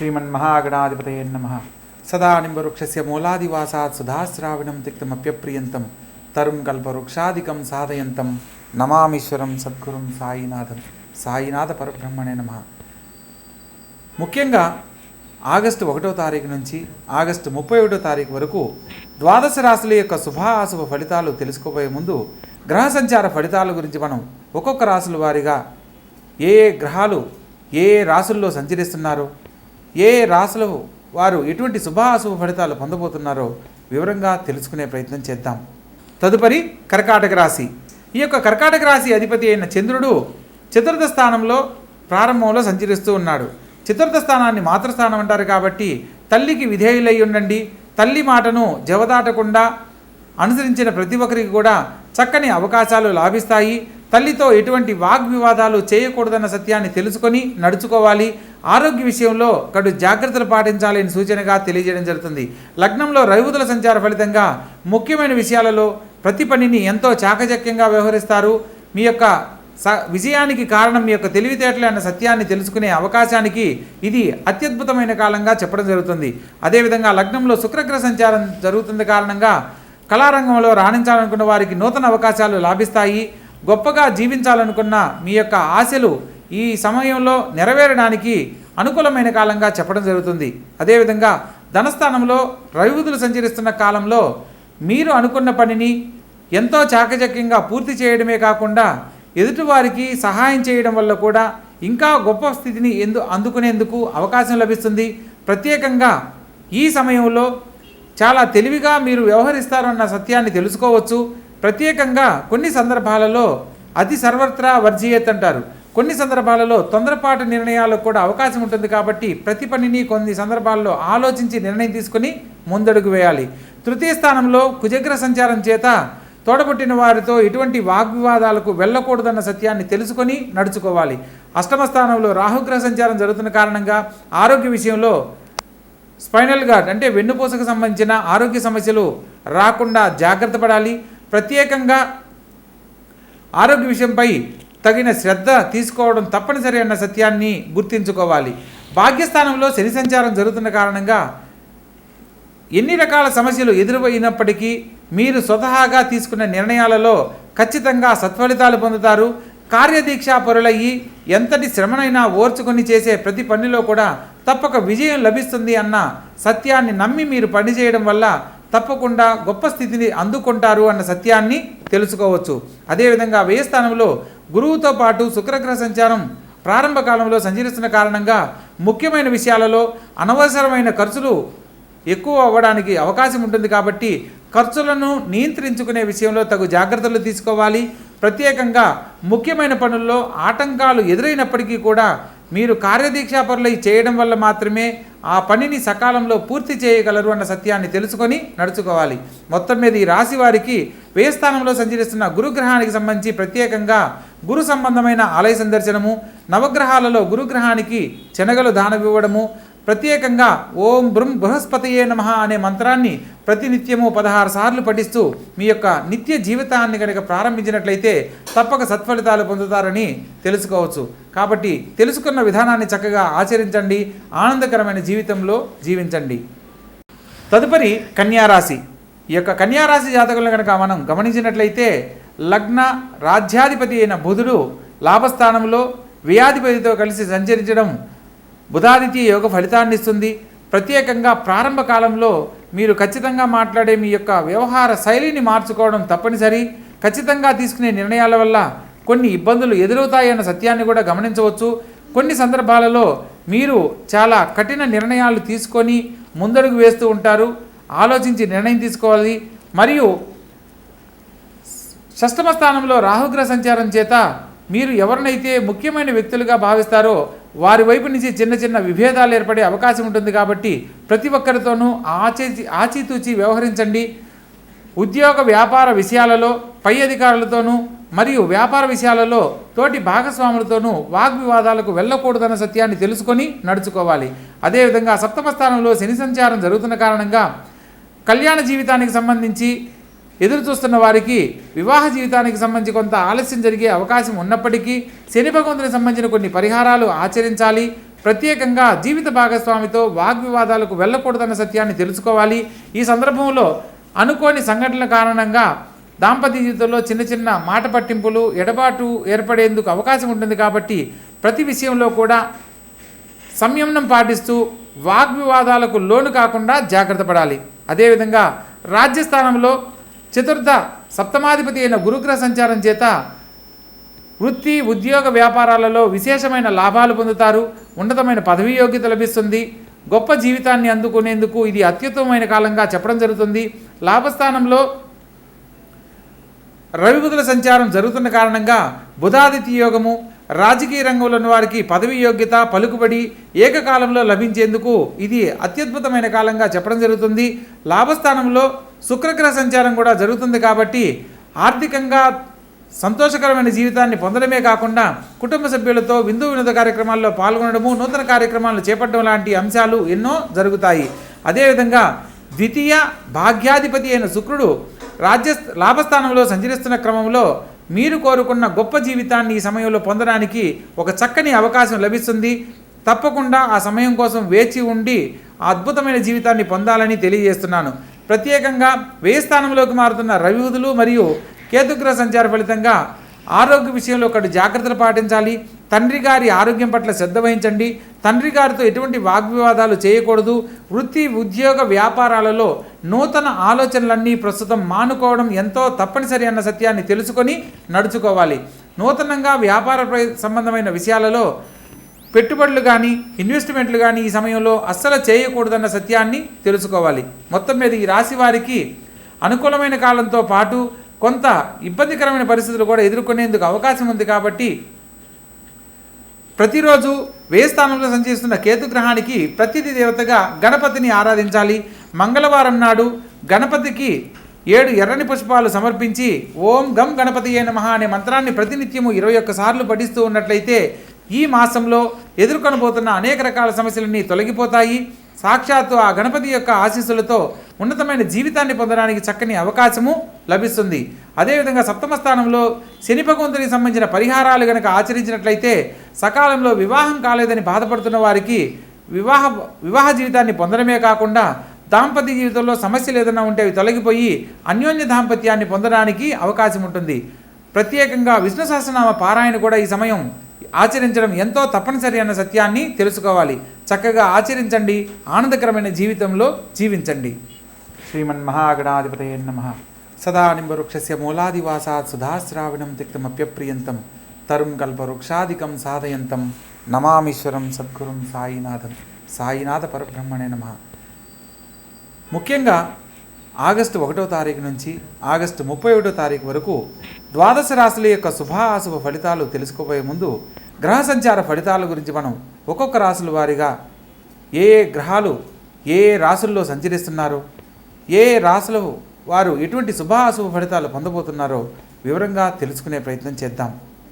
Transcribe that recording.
శ్రీమన్మహాగణాధిపతయే నమ సదా నింబవృక్షస్య మూలాదివాసాత్ సుధాశ్రావణం తిక్తమప్యప్రియంతం తరుం కల్పవృక్షాదికం సాధయంతం నమామీశ్వరం సద్గురుం సాయినాథం సాయినాథ పరబ్రహ్మణే నమ ముఖ్యంగా ఆగస్టు ఒకటో తారీఖు నుంచి ఆగస్టు ముప్పై ఒకటో తారీఖు వరకు ద్వాదశ రాశుల యొక్క శుభాశుభ ఫలితాలు తెలుసుకోబోయే ముందు గ్రహ సంచార ఫలితాల గురించి మనం ఒక్కొక్క రాశుల వారిగా ఏ ఏ గ్రహాలు ఏ ఏ రాశుల్లో సంచరిస్తున్నారో ఏ ఏ రాశుల వారు ఎటువంటి శుభాశుభ ఫలితాలు పొందబోతున్నారో వివరంగా తెలుసుకునే ప్రయత్నం చేద్దాం. తదుపరి కర్కాటక రాశి. ఈ యొక్క కర్కాటక రాశి అధిపతి అయిన చంద్రుడు చతుర్థ స్థానంలో ప్రారంభంలో సంచరిస్తూ ఉన్నాడు. చతుర్థ స్థానాన్ని మాతృస్థానం అంటారు కాబట్టి తల్లికి విధేయులై ఉండండి. తల్లి మాటను జవదాటకుండా అనుసరించిన ప్రతి ఒక్కరికి కూడా చక్కని అవకాశాలు లాభిస్తాయి. తల్లితో ఎటువంటి వాగ్వివాదాలు చేయకూడదన్న సత్యాన్ని తెలుసుకొని నడుచుకోవాలి. ఆరోగ్య విషయంలో కడు జాగ్రత్తలు పాటించాలని సూచనగా తెలియజేయడం జరుగుతుంది. లగ్నంలో రవిబుధుల సంచార ఫలితంగా ముఖ్యమైన విషయాలలో ప్రతి పనిని ఎంతో చాకచక్యంగా వ్యవహరిస్తారు. మీ యొక్క స విజయానికి కారణం మీ యొక్క తెలివితేటలే అన్న సత్యాన్ని తెలుసుకునే అవకాశానికి ఇది అత్యద్భుతమైన కాలంగా చెప్పడం జరుగుతుంది. అదేవిధంగా లగ్నంలో శుక్రగ్రహ సంచారం జరుగుతున్న కారణంగా కళారంగంలో రాణించాలనుకున్న వారికి నూతన అవకాశాలు లాభిస్తాయి. గొప్పగా జీవించాలనుకున్న మీ యొక్క ఆశలు ఈ సమయంలో నెరవేరడానికి అనుకూలమైన కాలంగా చెప్పడం జరుగుతుంది. అదేవిధంగా ధనస్థానంలో రవిబుధులు సంచరిస్తున్న కాలంలో మీరు అనుకున్న పనిని ఎంతో చాకచక్యంగా పూర్తి చేయడమే కాకుండా ఎదుటివారికి సహాయం చేయడం వల్ల కూడా ఇంకా గొప్ప స్థితిని ఎందు అందుకునేందుకు అవకాశం లభిస్తుంది. ప్రత్యేకంగా ఈ సమయంలో చాలా తెలివిగా మీరు వ్యవహరిస్తారన్న సత్యాన్ని తెలుసుకోవచ్చు. ప్రత్యేకంగా కొన్ని సందర్భాలలో అతి సర్వత్రా వర్జీయత్ అంటారు. కొన్ని సందర్భాలలో తొందరపాటు నిర్ణయాలకు కూడా అవకాశం ఉంటుంది కాబట్టి ప్రతి పనిని కొన్ని సందర్భాల్లో ఆలోచించి నిర్ణయం తీసుకొని ముందడుగు వేయాలి. తృతీయ స్థానంలో కుజగ్ర సంచారం చేత తోడబుట్టిన వారితో ఎటువంటి వాగ్వివాదాలకు వెళ్ళకూడదన్న సత్యాన్ని తెలుసుకొని నడుచుకోవాలి. అష్టమ స్థానంలో రాహుగ్రహ సంచారం జరుగుతున్న కారణంగా ఆరోగ్య విషయంలో స్పైనల్ గార్డ్ అంటే వెన్నుపూసకు సంబంధించిన ఆరోగ్య సమస్యలు రాకుండా జాగ్రత్త పడాలి. ప్రత్యేకంగా ఆరోగ్య విషయంపై తగిన శ్రద్ధ తీసుకోవడం తప్పనిసరి అన్న సత్యాన్ని గుర్తించుకోవాలి. భాగ్యస్థానంలో శని సంచారం జరుగుతున్న కారణంగా ఎన్ని రకాల సమస్యలు ఎదురైనప్పటికీ మీరు స్వతహాగా తీసుకున్న నిర్ణయాలలో ఖచ్చితంగా సత్ఫలితాలు పొందుతారు. కార్యదీక్షా పరులయ్యి ఎంతటి శ్రమనైనా ఓర్చుకొని చేసే ప్రతి పనిలో కూడా తప్పక విజయం లభిస్తుంది అన్న సత్యాన్ని నమ్మి మీరు పనిచేయడం వల్ల తప్పకుండా గొప్ప స్థితిని అందుకుంటారు అన్న సత్యాన్ని తెలుసుకోవచ్చు. అదేవిధంగా వ్యయస్థానంలో గురువుతో పాటు శుక్రగ్రహ సంచారం ప్రారంభ కాలంలో సంచరిస్తున్న కారణంగా ముఖ్యమైన విషయాలలో అనవసరమైన ఖర్చులు ఎక్కువ అవ్వడానికి అవకాశం ఉంటుంది కాబట్టి ఖర్చులను నియంత్రించుకునే విషయంలో తగు జాగ్రత్తలు తీసుకోవాలి. ప్రత్యేకంగా ముఖ్యమైన పనుల్లో ఆటంకాలు ఎదురైనప్పటికీ కూడా మీరు కార్యదీక్షాపరులై చేయడం వల్ల మాత్రమే ఆ పనిని సకాలంలో పూర్తి చేయగలరు అన్న సత్యాన్ని తెలుసుకొని నడుచుకోవాలి. మొత్తం మీద ఈ రాశి వారికి వ్యయస్థానంలో సంచరిస్తున్న గురుగ్రహానికి సంబంధించి ప్రత్యేకంగా గురు సంబంధమైన ఆలయ సందర్శనము నవగ్రహాలలో గురుగ్రహానికి శనగలు దానవివ్వడము ప్రత్యేకంగా ఓం బృం బృహస్పతియే నమ అనే మంత్రాన్ని ప్రతినిత్యము పదహారు సార్లు పఠిస్తూ మీ యొక్క నిత్య జీవితాన్ని కనుక ప్రారంభించినట్లయితే తప్పక సత్ఫలితాలు పొందుతారని తెలుసుకోవచ్చు. కాబట్టి తెలుసుకున్న విధానాన్ని చక్కగా ఆచరించండి ఆనందకరమైన జీవితంలో జీవించండి. తదుపరి కన్యారాశి. ఈ యొక్క కన్యారాశి జాతకులను కనుక మనం గమనించినట్లయితే లగ్న రాజ్యాధిపతి అయిన బుధుడు లాభస్థానంలో వ్యాధిపతితో కలిసి సంచరించడం బుధాదిత్య యోగ ఫలితాన్ని ఇస్తుంది. ప్రత్యేకంగా ప్రారంభ కాలంలో మీరు ఖచ్చితంగా మాట్లాడే మీ యొక్క వ్యవహార శైలిని మార్చుకోవడం తప్పనిసరి. ఖచ్చితంగా తీసుకునే నిర్ణయాల వల్ల కొన్ని ఇబ్బందులు ఎదురవుతాయన్న సత్యాన్ని కూడా గమనించవచ్చు. కొన్ని సందర్భాలలో మీరు చాలా కఠిన నిర్ణయాలు తీసుకొని ముందడుగు వేస్తూ ఉంటారు. ఆలోచించి నిర్ణయం తీసుకోవాలి. మరియు షష్టమ స్థానంలో రాహుగ్రహ సంచారం చేత మీరు ఎవరినైతే ముఖ్యమైన వ్యక్తులుగా భావిస్తారో వారి వైపు నుంచి చిన్న చిన్న విభేదాలు ఏర్పడే అవకాశం ఉంటుంది కాబట్టి ప్రతి ఒక్కరితోనూ ఆచి ఆచితూచి వ్యవహరించండి. ఉద్యోగ వ్యాపార విషయాలలో పై అధికారులతోనూ మరియు వ్యాపార విషయాలలో తోటి భాగస్వాములతోనూ వాగ్వివాదాలకు వెళ్ళకూడదన్న సత్యాన్ని తెలుసుకొని నడుచుకోవాలి. అదేవిధంగా సప్తమ స్థానంలో శని సంచారం జరుగుతున్న కారణంగా కళ్యాణ జీవితానికి సంబంధించి ఎదురు చూస్తున్న వారికి వివాహ జీవితానికి సంబంధించి కొంత ఆలస్యం జరిగే అవకాశం ఉన్నప్పటికీ శని భగవంతునికి సంబంధించిన కొన్ని పరిహారాలు ఆచరించాలి. ప్రత్యేకంగా జీవిత భాగస్వామితో వాగ్వివాదాలకు వెళ్ళకూడదన్న సత్యాన్ని తెలుసుకోవాలి. ఈ సందర్భంలో అనుకోని సంఘటనల కారణంగా దాంపత్య జీవితంలో చిన్న చిన్న మాట పట్టింపులు ఎడబాటు ఏర్పడేందుకు అవకాశం ఉంటుంది కాబట్టి ప్రతి విషయంలో కూడా సంయమనం పాటిస్తూ వాగ్వివాదాలకు లోను కాకుండా జాగ్రత్త పడాలి. అదేవిధంగా రాజ్యస్థానంలో చతుర్థ సప్తమాధిపతి అయిన గురుగ్రహ సంచారం చేత వృత్తి ఉద్యోగ వ్యాపారాలలో విశేషమైన లాభాలు పొందుతారు. ఉన్నతమైన పదవీ యోగ్యత లభిస్తుంది. గొప్ప జీవితాన్ని అందుకునేందుకు ఇది అత్యుత్తమమైన కాలంగా చెప్పడం జరుగుతుంది. లాభస్థానంలో రవిబుధుల సంచారం జరుగుతున్న కారణంగా బుధాదిత్య యోగము రాజకీయ రంగంలో ఉన్న వారికి పదవి యోగ్యత పలుకుబడి ఏకకాలంలో లభించేందుకు ఇది అత్యద్భుతమైన కాలంగా చెప్పడం జరుగుతుంది. లాభస్థానంలో శుక్రగ్రహ సంచారం కూడా జరుగుతుంది కాబట్టి ఆర్థికంగా సంతోషకరమైన జీవితాన్ని పొందడమే కాకుండా కుటుంబ సభ్యులతో విందు వినోద కార్యక్రమాల్లో పాల్గొనడము నూతన కార్యక్రమాలు చేపట్టడం లాంటి అంశాలు ఎన్నో జరుగుతాయి. అదేవిధంగా ద్వితీయ భాగ్యాధిపతి అయిన శుక్రుడు రాజ్య లాభస్థానంలో సంచరిస్తున్న క్రమంలో మీరు కోరుకున్న గొప్ప జీవితాన్ని ఈ సమయంలో పొందడానికి ఒక చక్కని అవకాశం లభిస్తుంది. తప్పకుండా ఆ సమయం కోసం వేచి ఉండి అద్భుతమైన జీవితాన్ని పొందాలని తెలియజేస్తున్నాను. ప్రత్యేకంగా వ్యయ స్థానంలోకి మారుతున్న రవివుదులు మరియు కేతుగ్రహ సంచార ఫలితంగా ఆరోగ్య విషయంలో ఒకటి జాగ్రత్తలు పాటించాలి. తండ్రి గారి ఆరోగ్యం పట్ల శ్రద్ధ వహించండి. తండ్రి గారితో ఎటువంటి వాగ్వివాదాలు చేయకూడదు. వృత్తి ఉద్యోగ వ్యాపారాలలో నూతన ఆలోచనలన్నీ ప్రస్తుతం మానుకోవడం ఎంతో తప్పనిసరి అన్న సత్యాన్ని తెలుసుకొని నడుచుకోవాలి. నూతనంగా వ్యాపార ప్ర- సంబంధమైన విషయాలలో పెట్టుబడులు కానీ ఇన్వెస్ట్మెంట్లు కానీ ఈ సమయంలో అస్సలు చేయకూడదన్న సత్యాన్ని తెలుసుకోవాలి. మొత్తం మీద ఈ రాశి వారికి అనుకూలమైన కాలంతో పాటు కొంత ఇబ్బందికరమైన పరిస్థితులు కూడా ఎదుర్కొనేందుకు అవకాశం ఉంది కాబట్టి ప్రతిరోజు వ్యయ స్థానంలో సంచరిస్తున్న కేతుగ్రహానికి ప్రతిది దేవతగా గణపతిని ఆరాధించాలి. మంగళవారం నాడు గణపతికి ఏడు ఎర్రని పుష్పాలు సమర్పించి ఓం గం గణపతి అయిన మహా అనే మంత్రాన్ని ప్రతినిత్యము ఇరవై ఒక్కసార్లు పఠిస్తూ ఉన్నట్లయితే ఈ మాసంలో ఎదుర్కొనబోతున్న అనేక రకాల సమస్యలన్నీ తొలగిపోతాయి. సాక్షాత్తు ఆ గణపతి యొక్క ఆశీస్సులతో ఉన్నతమైన జీవితాన్ని పొందడానికి చక్కని అవకాశము లభిస్తుంది. అదేవిధంగా సప్తమ స్థానంలో శని భగవంతునికి సంబంధించిన పరిహారాలు కనుక ఆచరించినట్లయితే సకాలంలో వివాహం కాలేదని బాధపడుతున్న వారికి వివాహ వివాహ జీవితాన్ని పొందడమే కాకుండా దాంపత్య జీవితంలో సమస్యలు ఏదైనా ఉంటే అవి తొలగిపోయి అన్యోన్య దాంపత్యాన్ని పొందడానికి అవకాశం ఉంటుంది. ప్రత్యేకంగా విష్ణు సహస్రనామ పారాయణ కూడా ఈ సమయం ఆచరించడం ఎంతో తప్పనిసరి అన్న సత్యాన్ని తెలుసుకోవాలి. చక్కగా ఆచరించండి ఆనందకరమైన జీవితంలో జీవించండి. శ్రీమన్మహాగణాధిపతయ నమ. సదా నింబవృక్షస్య మూలాదివాసాత్ సుధాశ్రావణం తిక్తమప్యప్రియంతం తరుం కల్పవృక్షాదికం సాధయంతం. నమామీశ్వరం సద్గురుం సాయినాథం. సాయినాథ పరబ్రహ్మణే నమ. ముఖ్యంగా ఆగస్టు ఒకటో తారీఖు నుంచి ఆగస్టు ముప్పై ఒకటో తారీఖు వరకు ద్వాదశ రాశుల యొక్క శుభ అశుభ ఫలితాలు తెలుసుకోబోయే ముందు గ్రహ సంచార ఫలితాల గురించి మనం ఒక్కొక్క రాశుల వారిగా ఏ ఏ గ్రహాలు ఏ ఏ రాశుల్లో సంచరిస్తున్నారో ఏ ఏ రాశుల వారు ఎటువంటి శుభ అశుభ ఫలితాలు పొందబోతున్నారో వివరంగా తెలుసుకునే ప్రయత్నం చేద్దాం.